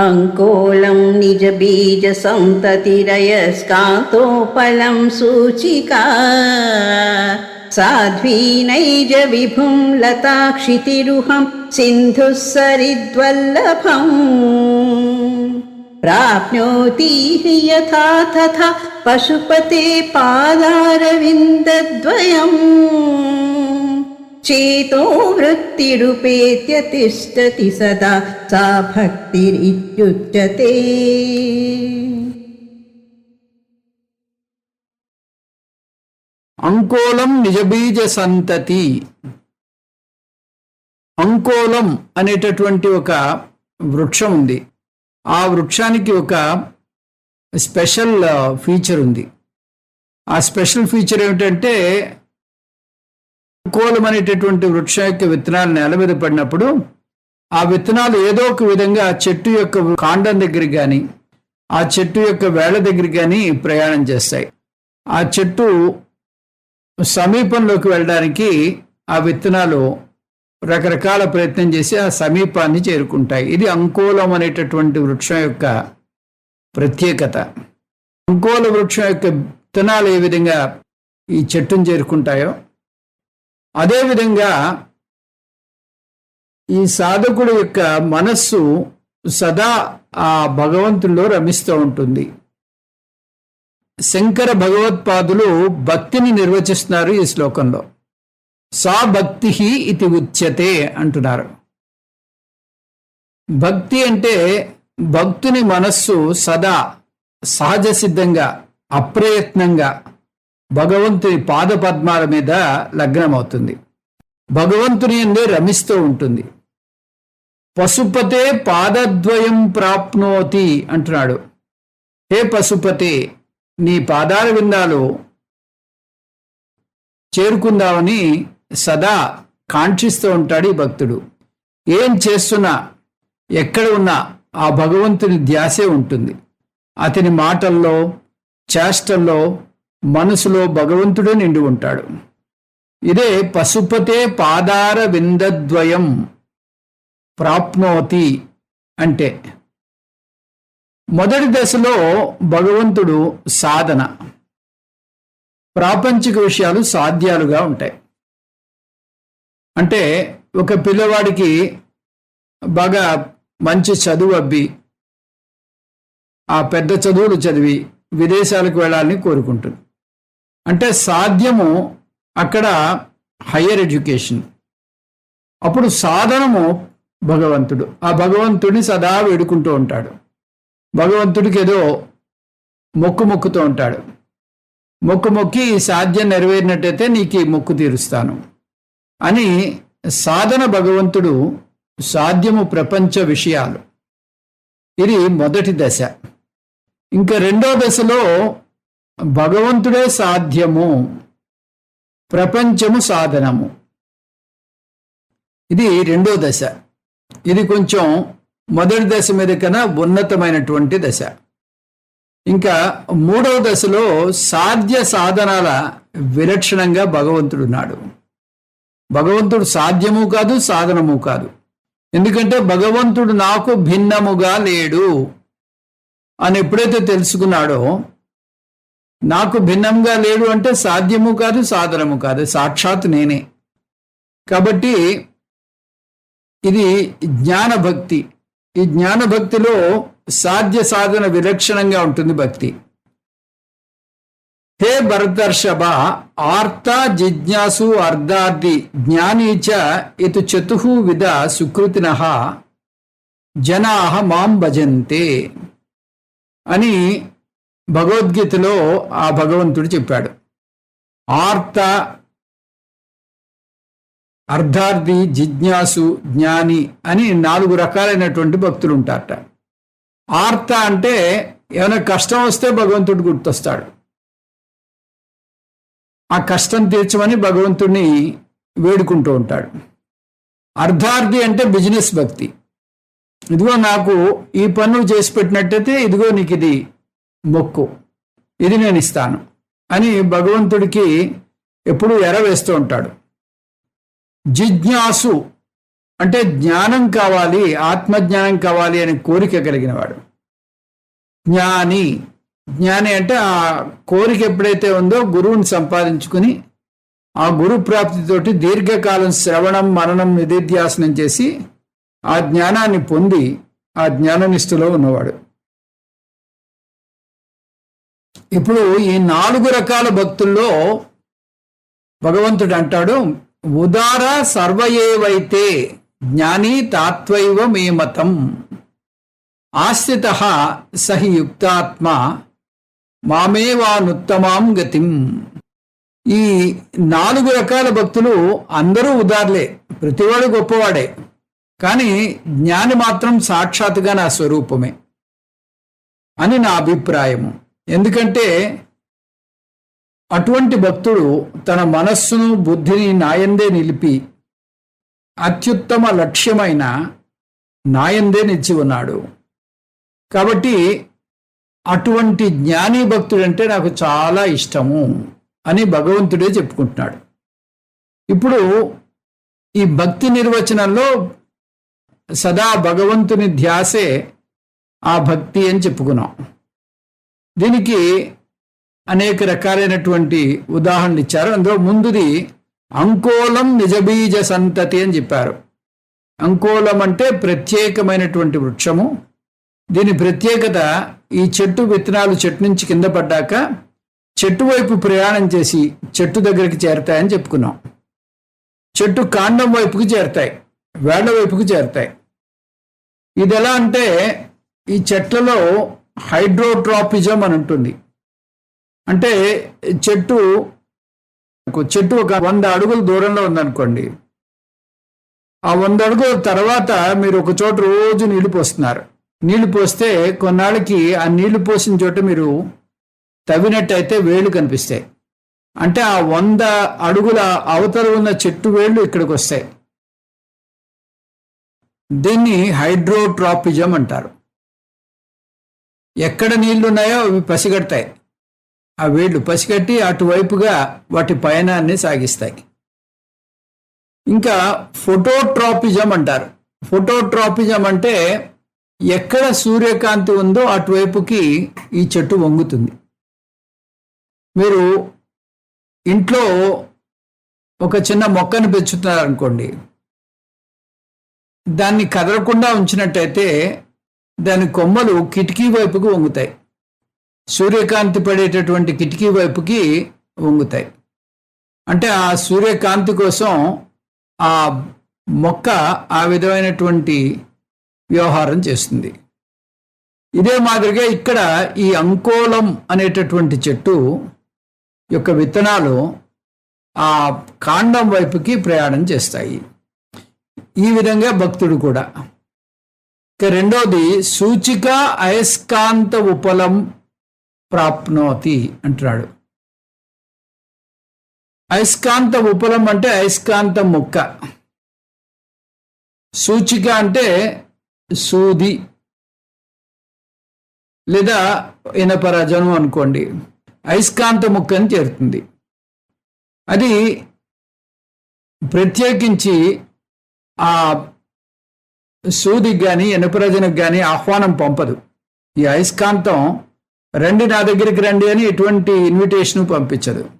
अङ्कोलं निजबीजसन्ततिरयस्कान्तोपलं सूचिका। साध्वीनैज विभुं लताक्षितिरुहं सिन्धुः सरिद्वल्लभम् प्राप्नोति हि यथा तथा पशुपते पादारविन्दद्वयम् चेतो वृत्तिरुपेत्य तिष्ठति सदा सा भक्तिरित्युच्यते అంకోలం నిజబీజ సంతతి అంకోలం అనేటటువంటి ఒక వృక్షం ఉంది ఆ వృక్షానికి ఒక స్పెషల్ ఫీచర్ ఉంది ఆ స్పెషల్ ఫీచర్ ఏమిటంటే అంకోలం అనేటటువంటి వృక్షం యొక్క విత్తనాలు నేల మీద పడినప్పుడు ఆ విత్తనాలు ఏదో ఒక విధంగా ఆ చెట్టు యొక్క కాండం దగ్గరికి కానీ ఆ చెట్టు యొక్క వేళ్ళ దగ్గరికి కానీ ప్రయాణం చేస్తాయి. ఆ చెట్టు సమీపంలోకి వెళ్ళడానికి ఆ విత్తనాలు రకరకాల ప్రయత్నం చేసి ఆ సమీపాన్ని చేరుకుంటాయి. ఇది అంకోలం అనేటటువంటి వృక్షం యొక్క ప్రత్యేకత. అంకోల వృక్షం యొక్క విత్తనాలు ఏ విధంగా ఈ చెట్టును చేరుకుంటాయో అదేవిధంగా ఈ సాధకుడు యొక్క మనస్సు సదా ఆ భగవంతుల్లో రమిస్తూ ఉంటుంది. శంకర భగవత్పాదులు భక్తిని నిర్వచిస్తున్నారు ఈ శ్లోకంలో. సా భక్తి ఇది ఉచ్యతే అంటున్నారు. భక్తి అంటే భక్తుని మనస్సు సదా సహజ సిద్ధంగా అప్రయత్నంగా భగవంతుని పాద పద్మాల మీద లగ్నమవుతుంది. భగవంతుని అందే రమిస్తూ ఉంటుంది. పశుపతే పాదద్వయం ప్రాప్నోతి అంటున్నాడు. హే పశుపతి నీ పాదాల విందాలు చేరుకుందామని సదా కాంక్షిస్తూ ఉంటాడు ఈ భక్తుడు. ఏం చేస్తున్నా ఎక్కడ ఉన్నా ఆ భగవంతుని ధ్యాసే ఉంటుంది. అతని మాటల్లో చేష్టల్లో మనసులో భగవంతుడే నిండి ఉంటాడు. ఇదే పశుపతే పాదార విందద్వయం ప్రాప్నోతి అంటే. మొదటి దశలో భగవంతుడు సాధన. ప్రాపంచిక విషయాలు సాధ్యాలుగా ఉంటాయి. అంటే ఒక పిల్లవాడికి బాగా మంచి చదువు అబ్బి ఆ పెద్ద చదువులు చదివి విదేశాలకు వెళ్ళాలని కోరుకుంటుంది. అంటే సాధ్యము అక్కడ హయ్యర్ ఎడ్యుకేషన్. అప్పుడు సాధనము భగవంతుడు. ఆ భగవంతుడిని సదా వేడుకుంటూ ఉంటాడు. భగవంతుడికి ఏదో మొక్కు మొక్కుతూ ఉంటాడు. మొక్కు మొక్కి ఈ సాధ్యం నెరవేరినట్టయితే నీకు ఈ మొక్కు తీరుస్తాను అని సాధన భగవంతుడు సాధ్యము ప్రపంచ విషయాలు. ఇది మొదటి దశ. ఇంకా రెండో దశలో భగవంతుడే సాధ్యము ప్రపంచము సాధనము. ఇది రెండో దశ. ఇది కొంచెం మొదటి దశ మీద కన్నా ఉన్నతమైనటువంటి దశ. ఇంకా మూడవ దశలో సాధ్య సాధనాల విలక్షణంగా భగవంతుడున్నాడు భగవంతుడు సాధ్యము కాదు సాధనము కాదు. ఎందుకంటే భగవంతుడు నాకు భిన్నముగా లేడు అని ఎప్పుడైతే తెలుసుకున్నాడో నాకు భిన్నంగా లేడు అంటే సాధ్యము కాదు సాధనము కాదు సాక్షాత్ నేనే. కాబట్టి ఇది జ్ఞానభక్తి. ఈ జ్ఞానభక్తిలో సాధ్య సాధన విలక్షణంగా ఉంటుంది భక్తి. హే భరతర్షభ ఆర్త జిజ్ఞాసు అర్ధార్థి జ్ఞానీచ ఇటు చతు విధ సుకృతిన జనా మాం భజంతే అని భగవద్గీతలో ఆ భగవంతుడు చెప్పాడు. ఆర్త అర్ధార్థి జిజ్ఞాసు జ్ఞాని అని నాలుగు రకాలైనటువంటి భక్తులు ఉంటారట ఆర్త అంటే ఏమైనా కష్టం వస్తే భగవంతుడు గుర్తొస్తాడు. ఆ కష్టం తీర్చమని భగవంతుడిని వేడుకుంటూ ఉంటాడు. అర్ధార్థి అంటే బిజినెస్ భక్తి. ఇదిగో నాకు ఈ పన్ను చేసి పెట్టినట్టయితే ఇదిగో నీకు ఇది మొక్కు. ఇది నేను ఇస్తాను అని భగవంతుడికి ఎప్పుడూ ఎరవేస్తూ ఉంటాడు. జిజ్ఞాసు అంటే జ్ఞానం కావాలి ఆత్మజ్ఞానం కావాలి అనే కోరిక కలిగినవాడు. జ్ఞాని. జ్ఞాని అంటే ఆ కోరిక ఎప్పుడైతే ఉందో గురువుని సంపాదించుకుని ఆ గురు ప్రాప్తితోటి దీర్ఘకాలం శ్రవణం మననం నిధిధ్యాసనం చేసి ఆ జ్ఞానాన్ని పొంది ఆ జ్ఞాననిష్ఠలో ఉన్నవాడు. ఇప్పుడు ఈ నాలుగు రకాల భక్తుల్లో భగవంతుడు అంటాడు ఉదార సర్వయేవైతే జ్ఞాని తాత్వైవ మే మతం ఆశ్రిత సహి యుక్తాత్మ మామేవానుత్తమాం గతిం. ఈ నాలుగు రకాల భక్తులు అందరూ ఉదార్లే ప్రతివాడు గొప్పవాడే కానీ జ్ఞాని మాత్రం సాక్షాత్గా నా స్వరూపమే అని నా అభిప్రాయము. ఎందుకంటే అటువంటి భక్తుడు తన మనస్సును బుద్ధిని నాయందే నిలిపి అత్యుత్తమ లక్ష్యమైన నాయందే నిలిచి ఉన్నాడు. కాబట్టి అటువంటి జ్ఞాని భక్తుడంటే నాకు చాలా ఇష్టము అని భగవంతుడే చెప్పుకుంటున్నాడు. ఇప్పుడు ఈ భక్తి నిర్వచనంలో సదా భగవంతుని ధ్యాసే ఆ భక్తి అని చెప్పుకున్నాం. దీనికి అనేక రకాలైనటువంటి ఉదాహరణలు ఇచ్చారు. అందులో ముందుది అంకోలం నిజబీజ సంతతి అని చెప్పారు. అంకోలం అంటే ప్రత్యేకమైనటువంటి వృక్షము. దీని ప్రత్యేకత ఈ చెట్టు విత్తనాలు చెట్టు నుంచి కింద పడ్డాక చెట్టు వైపు ప్రయాణం చేసి చెట్టు దగ్గరికి చేరతాయని చెప్పుకున్నాం. చెట్టు కాండం వైపుకి చేరతాయి వేళ్ళ వైపుకి చేరతాయి. ఇది ఎలా అంటే ఈ చెట్లలో హైడ్రోట్రాపిజం అని ఉంటుంది. అంటే చెట్టు చెట్టు ఒక వంద అడుగుల దూరంలో ఉందనుకోండి. ఆ వంద అడుగుల తర్వాత మీరు ఒక చోట రోజు నీళ్ళు పోస్తున్నారు. నీళ్ళు పోస్తే కొన్నాళ్ళకి ఆ నీళ్ళు పోసిన చోట మీరు తవ్వినట్టయితే వేళ్ళు కనిపిస్తాయి. అంటే ఆ వంద అడుగుల అవతల ఉన్న చెట్టు వేళ్ళు ఇక్కడికి వస్తాయి. దీన్ని హైడ్రోట్రాపిజం అంటారు. ఎక్కడ నీళ్ళున్నాయో అవి పసిగడతాయి. ఆ వేళ్ళు పసిగట్టి అటువైపుగా వాటి పయనాన్ని సాగిస్తాయి. ఇంకా ఫోటోట్రాపిజం అంటారు. ఫోటోట్రాపిజం అంటే ఎక్కడ సూర్యకాంతి ఉందో అటువైపుకి ఈ చెట్టు వంగుతుంది. మీరు ఇంట్లో ఒక చిన్న మొక్కను పెంచుతున్నారనుకోండి దాన్ని కదలకుండా ఉంచినట్టయితే దాని కొమ్మలు కిటికీ వైపుకు వంగుతాయి. సూర్యకాంతి పడేటటువంటి కిటికీ వైపుకి వంగుతాయి. అంటే ఆ సూర్యకాంతి కోసం ఆ మొక్క ఆ విధమైనటువంటి వ్యవహారం చేస్తుంది. ఇదే మాదిరిగా ఇక్కడ ఈ అంకోలం అనేటటువంటి చెట్టు యొక్క విత్తనాలు ఆ కాండం వైపుకి ప్రయాణం చేస్తాయి. ఈ విధంగా భక్తుడు కూడా ఇక రెండోది సూచిక అయస్కాంత ఉపలం ప్రాప్నోతి అంటున్నాడు. అయస్కాంత ఉపలం అంటే అయస్కాంత ముక్క. సూచిక అంటే సూది. లేదా ఇనపరాజనం అనుకోండి. అయస్కాంత ముక్కని చేరుతుంది. అది ప్రత్యేకించి ఆ సూదికి కానీ ఇనపరజనకు కానీ ఆహ్వానం పంపదు. ఈ అయస్కాంతం రండి నా దగ్గరికి రండి అని ఎటువంటి ఇన్విటేషన్ పంపించదు.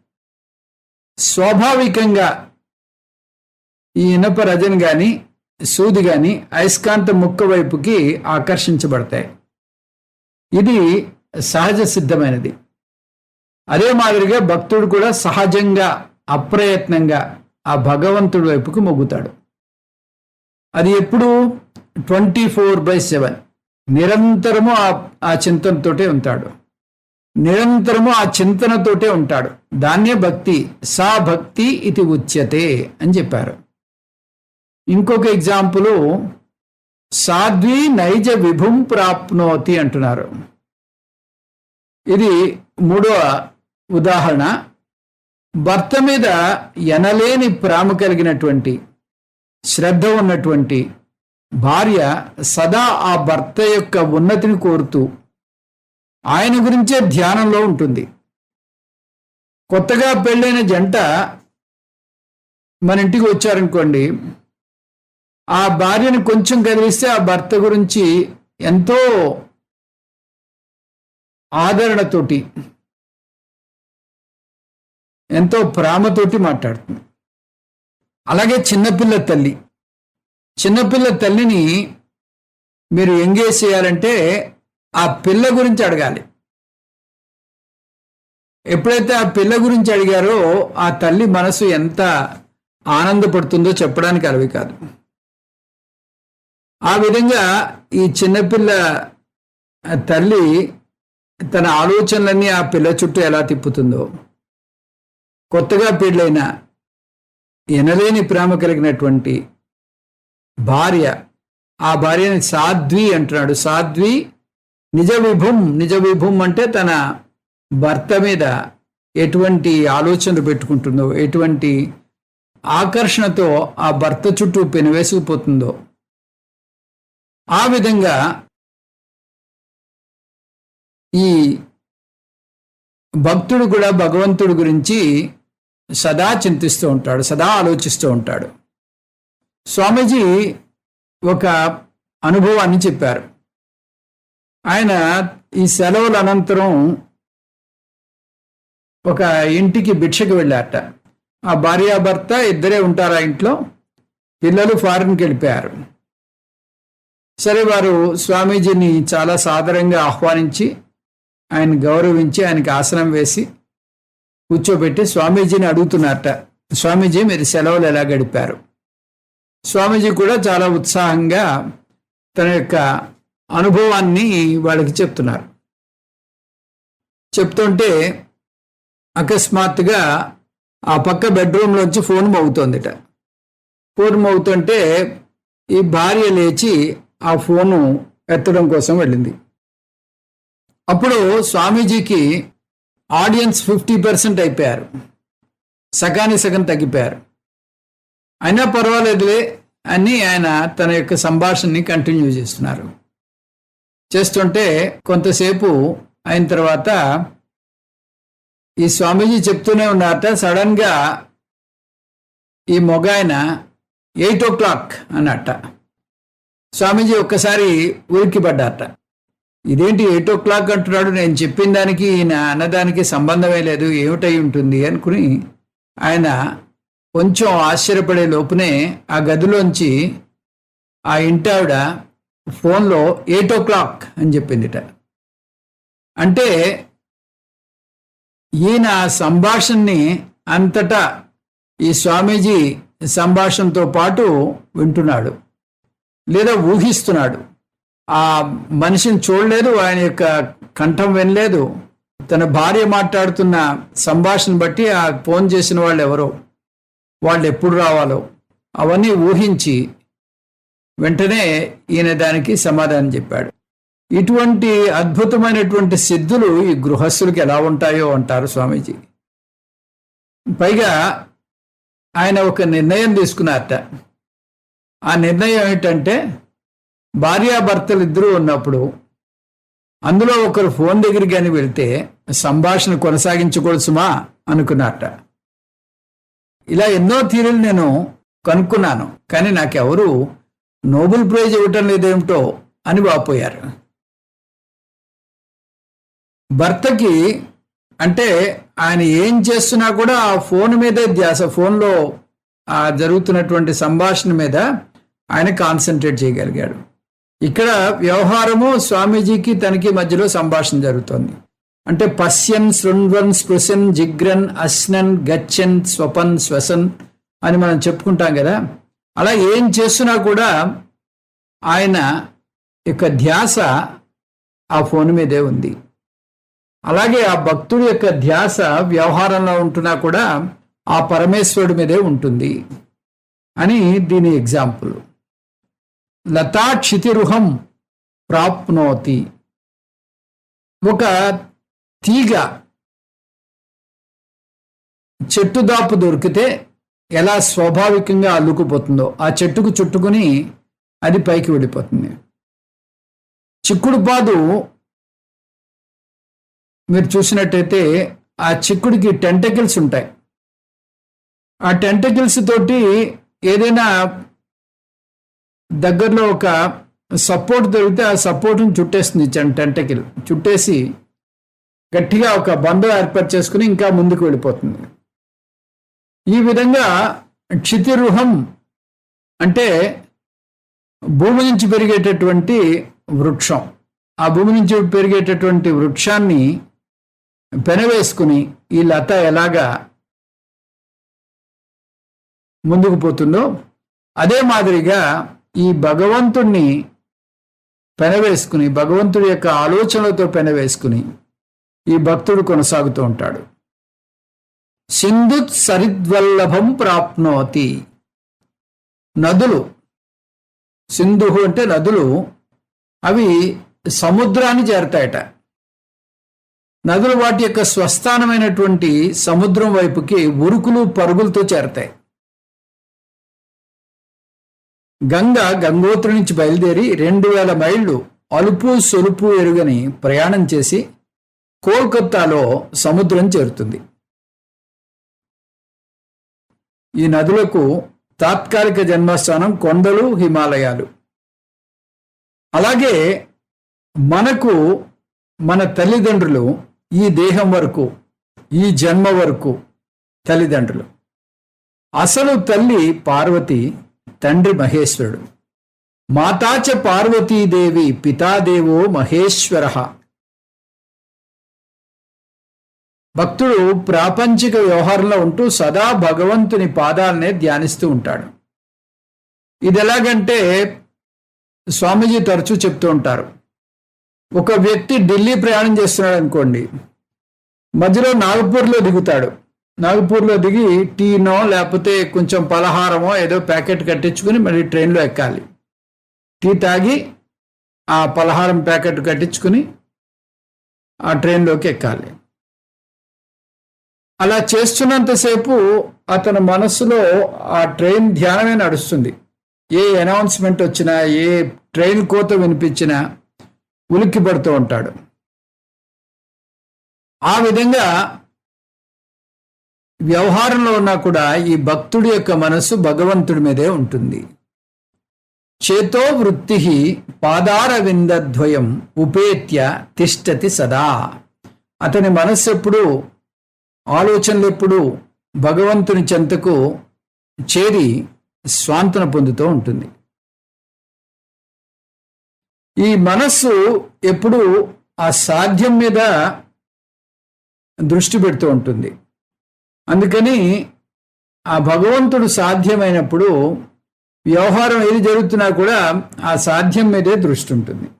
స్వాభావికంగా ఈ ఇనప రజన్ కానీ సూది కానీ అయస్కాంత ముక్క వైపుకి ఆకర్షించబడతాయి. ఇది సహజ సిద్ధమైనది. అదే మాదిరిగా భక్తుడు కూడా సహజంగా అప్రయత్నంగా ఆ భగవంతుడి వైపుకు మొగ్గుతాడు. అది ఎప్పుడు? Twenty four by seven. నిరంతరము ఆ ఆ చింతనతోటే ఉంటాడు. నిరంతరము ఆ చింతనతోటే ఉంటాడు. దాన్నే భక్తి సా భక్తి ఇది ఉచ్యతే అని చెప్పారు. ఇంకొక ఎగ్జాంపుల్ సాధ్వి నైజ విభుం ప్రాప్నోతి అంటున్నారు. ఇది మూడవ ఉదాహరణ. భర్త మీద ఎనలేని ప్రేమ కలిగినటువంటి శ్రద్ధ ఉన్నటువంటి భార్య సదా ఆ భర్త యొక్క ఉన్నతిని కోరుతూ ఆయన గురించే ధ్యానంలో ఉంటుంది. కొత్తగా పెళ్ళైన జంట మన ఇంటికి వచ్చారనుకోండి ఆ భార్యను కొంచెం కదిలిస్తే ఆ భర్త గురించి ఎంతో ఆదరణతోటి ఎంతో ప్రేమతోటి మాట్లాడుతుంది. అలాగే చిన్నపిల్ల తల్లి. చిన్నపిల్ల తల్లిని మీరు ఎంగేజ్ చేయాలంటే ఆ పిల్ల గురించి అడగాలి. ఎప్పుడైతే ఆ పిల్ల గురించి అడిగారో ఆ తల్లి మనసు ఎంత ఆనందపడుతుందో చెప్పడానికి అలవి కాదు. ఆ విధంగా ఈ చిన్నపిల్ల తల్లి తన ఆలోచనలన్నీ ఆ పిల్ల చుట్టూ ఎలా తిప్పుతుందో కొత్తగా పెళ్ళైన ఎనలేని ప్రేమ కలిగినటువంటి భార్య. ఆ భార్యని సాధ్వి అంటున్నాడు. సాధ్వి నిజ విభుం నిజ విభుం అంటే తన భర్త మీద ఎటువంటి ఆలోచనలు పెట్టుకుంటుందో ఎటువంటి ఆకర్షణతో ఆ భర్త చుట్టూ పెనువేసుకుపోతుందో ఆ విధంగా ఈ భక్తుడు కూడా భగవంతుడి గురించి సదా చింతిస్తూ ఉంటాడు సదా ఆలోచిస్తూ ఉంటాడు. స్వామీజీ ఒక అనుభవాన్ని చెప్పారు. ఆయన ఈ సెలవుల అనంతరం ఒక ఇంటికి భిక్షకు వెళ్ళారట. ఆ భార్యాభర్త ఇద్దరే ఉంటారు ఆ ఇంట్లో? పిల్లలు ఫారిన్కి వెళ్ళిపోయారు. సరే వారు స్వామీజీని చాలా సాదరంగా ఆహ్వానించి ఆయన గౌరవించి ఆయనకి ఆసనం వేసి కూర్చోబెట్టి స్వామీజీని అడుగుతున్నారట. స్వామీజీ మీరు సెలవులు ఎలా గడిపారు? స్వామీజీ కూడా చాలా ఉత్సాహంగా తన యొక్క అనుభవాన్ని వాళ్ళకి చెప్తున్నారు. చెప్తుంటే అకస్మాత్తుగా ఆ పక్క బెడ్రూమ్లోంచి ఫోన్ మోగుతోందిట. ఫోన్ మోగుతుంటే ఈ భార్య లేచి ఆ ఫోను ఎత్తడం కోసం వెళ్ళింది. అప్పుడు స్వామీజీకి ఆడియన్స్ ఫిఫ్టీ పర్సెంట్ అయిపోయారు. సగాని సగం తగ్గిపోయారు. అయినా పర్వాలేదులే అని ఆయన తన యొక్క సంభాషణని కంటిన్యూ చేస్తున్నారు. చేస్తుంటే కొంతసేపు అయిన తర్వాత ఈ స్వామీజీ చెప్తూనే ఉన్నారట సడన్గా ఈ మొగాయన ఎయిట్ ఓ క్లాక్ అన్నట్ట. స్వామీజీ ఒక్కసారి ఉరికి పడ్డారట. ఇదేంటి ఎయిట్ ఓ క్లాక్ అంటున్నాడు? నేను చెప్పిన దానికి ఈయన అన్నదానికి సంబంధమే లేదు ఏమిటై ఉంటుంది? అనుకుని ఆయన కొంచెం ఆశ్చర్యపడే లోపునే ఆ గదిలోంచి ఆ ఇంటావిడ ఫోన్లో ఎయిట్ ఓ క్లాక్ అని చెప్పిందిట. అంటే ఈయన సంభాషణని అంతటా ఈ స్వామీజీ సంభాషణతో పాటు వింటున్నాడు లేదా ఊహిస్తున్నాడు. ఆ మనిషిని చూడలేదు ఆయన యొక్క కంఠం వినలేదు. తన భార్య మాట్లాడుతున్న సంభాషణ బట్టి ఆ ఫోన్ చేసిన వాళ్ళు ఎవరో వాళ్ళు ఎప్పుడు రావాలో అవన్నీ ఊహించి వెంటనే ఈయన దానికి సమాధానం చెప్పాడు. ఇటువంటి అద్భుతమైనటువంటి సిద్ధులు ఈ గృహస్థులకి ఎలా ఉంటాయో అంటారు స్వామీజీ. పైగా ఆయన ఒక నిర్ణయం తీసుకున్నారట. ఆ నిర్ణయం ఏంటంటే భార్యాభర్తలు ఇద్దరూ ఉన్నప్పుడు అందులో ఒకరు ఫోన్ దగ్గరికి కానీ వెళ్తే సంభాషణ కొనసాగించకూడదు అనుకున్నారట. ఇలా ఎన్నో థీరీలు నేను కనుక్కున్నాను కానీ నాకెవరు నోబెల్ ప్రైజ్ ఇవ్వటం లేదేమిటో అని వాపోయారు భర్తకి అంటే ఆయన ఏం చేస్తున్నా కూడా ఆ ఫోన్ మీదే ధ్యాస ఫోన్లో ఆ జరుగుతున్నటువంటి సంభాషణ మీద ఆయన కాన్సన్ట్రేట్ చేయగలిగాడు. ఇక్కడ వ్యవహారము స్వామీజీకి తనకి మధ్యలో సంభాషణ జరుగుతోంది. అంటే పశ్యన్ శృణ్వన్ స్పృశన్ జిగ్రన్ అశ్నన్ గచ్చన్ స్వపన్ శ్వసన్ అని మనం చెప్పుకుంటాం కదా. అలా ఏం చేస్తున్నా కూడా ఆయన యొక్క ధ్యాస ఆ ఫోన్ మీదే ఉంది. అలాగే ఆ భక్తుడి యొక్క ధ్యాస వ్యవహారంలో ఉంటున్నా కూడా ఆ పరమేశ్వరుడి మీదే ఉంటుంది అని దీని ఎగ్జాంపుల్ లతా క్షితిరుహం ప్రాప్నోతి. ఒక తీగ చెట్టు దాపు దొరికితే ఎలా స్వాభావికంగా అల్లుకుపోతుందో ఆ చెట్టుకు చుట్టుకుని అది పైకి వెళ్ళిపోతుంది. చిక్కుడు పాదు మీరు చూసినట్టయితే ఆ చిక్కుడికి టెంటకిల్స్ ఉంటాయి. ఆ టెంటకిల్స్ తోటి ఏదైనా దగ్గరలో ఒక సపోర్ట్ దొరికితే ఆ సపోర్ట్ని చుట్టేస్తుంది టెంటకిల్ చుట్టేసి గట్టిగా ఒక బంధం ఏర్పాటు చేసుకుని ఇంకా ముందుకు వెళ్ళిపోతుంది. ఈ విధంగా క్షితిరుహం అంటే భూమి నుంచి పెరిగేటటువంటి వృక్షం. ఆ భూమి నుంచి పెరిగేటటువంటి వృక్షాన్ని పెనవేసుకుని ఈ లత ఎలాగా ముందుకు పోతుందో అదే మాదిరిగా ఈ భగవంతుణ్ణి పెనవేసుకుని భగవంతుడి యొక్క ఆలోచనలతో పెనవేసుకుని ఈ భక్తుడు కొనసాగుతూ ఉంటాడు. సింధుత్ సరిద్వల్లభం ప్రాప్నోతి. నదులు సింధు అంటే నదులు అవి సముద్రాన్ని చేరతాయట. నదులు వాటి యొక్క స్వస్థానమైనటువంటి సముద్రం వైపుకి ఉరుకులు పరుగులతో చేరతాయి. గంగ గంగోత్రి నుంచి బయలుదేరి రెండు వేల మైళ్ళు అలుపు సొలుపు ఎరుగని ప్రయాణం చేసి కోల్కత్తాలో సముద్రం చేరుతుంది. ఈ నదులకు తాత్కాలిక జన్మస్థానం కొండలు హిమాలయాలు. అలాగే మనకు మన తల్లిదండ్రులు ఈ దేహం వరకు ఈ జన్మ వరకు తల్లిదండ్రులు. అసలు తల్లి పార్వతి తండ్రి మహేశ్వరుడు. మాతాచ పార్వతీదేవి పితాదేవో మహేశ్వర భక్తుడు ప్రాపంచిక వ్యవహారంలో ఉంటూ సదా భగవంతుని పాదాలనే ధ్యానిస్తూ ఉంటాడు. ఇది ఎలాగంటే స్వామీజీ తరచూ చెప్తూ ఉంటారు. ఒక వ్యక్తి ఢిల్లీ ప్రయాణం చేస్తున్నాడు అనుకోండి. మధ్యలో నాగపూర్లో దిగుతాడు. నాగపూర్లో దిగి టీనో లేకపోతే కొంచెం పలహారమో ఏదో ప్యాకెట్ కట్టించుకుని మళ్ళీ ట్రైన్లో ఎక్కాలి. టీ తాగి ఆ పలహారం ప్యాకెట్ కట్టించుకుని ఆ ట్రైన్లోకి ఎక్కాలి. అలా చేస్తున్నంతసేపు అతని మనస్సులో ఆ ట్రైన్ ధ్యానమే నడుస్తుంది. ఏ అనౌన్స్మెంట్ వచ్చినా ఏ ట్రైన్ కోత వినిపించినా ఉలిక్కి పడుతూ ఉంటాడు. ఆ విధంగా వ్యవహారంలో ఉన్నా కూడా ఈ భక్తుడి యొక్క మనస్సు భగవంతుడి మీదే ఉంటుంది. చేతో వృత్తి పాదార విందద్వయం ఉపేత్య తిష్టతి సదా. అతని మనస్సు ఎప్పుడు ఆలోచనలు ఎప్పుడు భగవంతుని చెంతకు చేరి స్వాంతన పొందుతూ ఉంటుంది. ఈ మనస్సు ఎప్పుడు ఆ సాధ్యం మీద దృష్టి పెడుతూ ఉంటుంది. అందుకని ఆ భగవంతుడు సాధ్యమైనప్పుడు వ్యవహారం ఏది జరుగుతున్నా కూడా ఆ సాధ్యం మీదే దృష్టి ఉంటుంది.